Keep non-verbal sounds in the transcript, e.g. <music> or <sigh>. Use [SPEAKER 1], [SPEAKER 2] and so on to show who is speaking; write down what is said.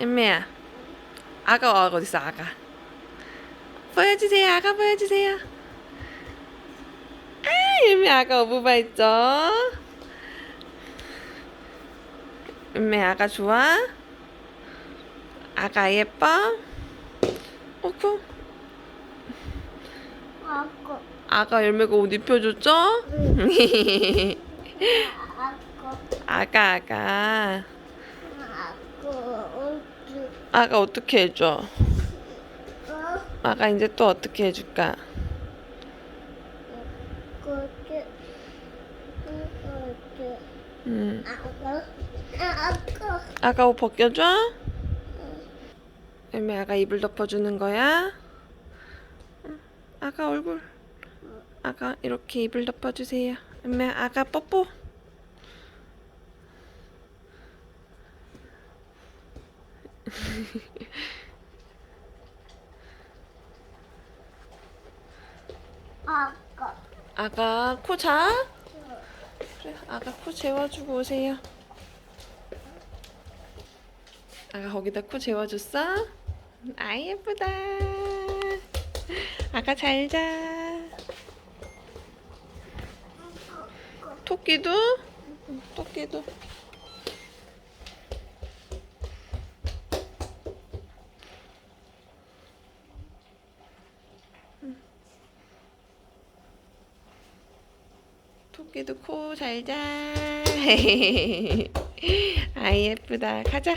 [SPEAKER 1] 엠매야 아가 어디 있어 아가? 보여주세요 아가 보여주세요. 아 엠매 아가 어부바 있죠? 엠매 아가 좋아? 아가 예뻐? 오쿠
[SPEAKER 2] 아고
[SPEAKER 1] 아가 열매가 옷 입혀줬죠? <laughs> 아가 아가 아가 어떻게 해줘
[SPEAKER 2] 어
[SPEAKER 1] 아가 이제 또 어떻게 해줄까 음. 아가 옷 벗겨줘? 애매 아가 입을 덮어주는 거야? 응. 아가 얼굴 아가 이렇게 입을 덮어주세요 애매 아가 뽀뽀
[SPEAKER 2] 아고
[SPEAKER 1] 아가 코 자? 그래 아가 코 재워주고 오세요 아가 거기다 코 재워줬어? 아 예쁘다 아가 잘 자 토끼도? 응, 토끼도 토끼도 코 잘자 <laughs> 아 예쁘다. 가자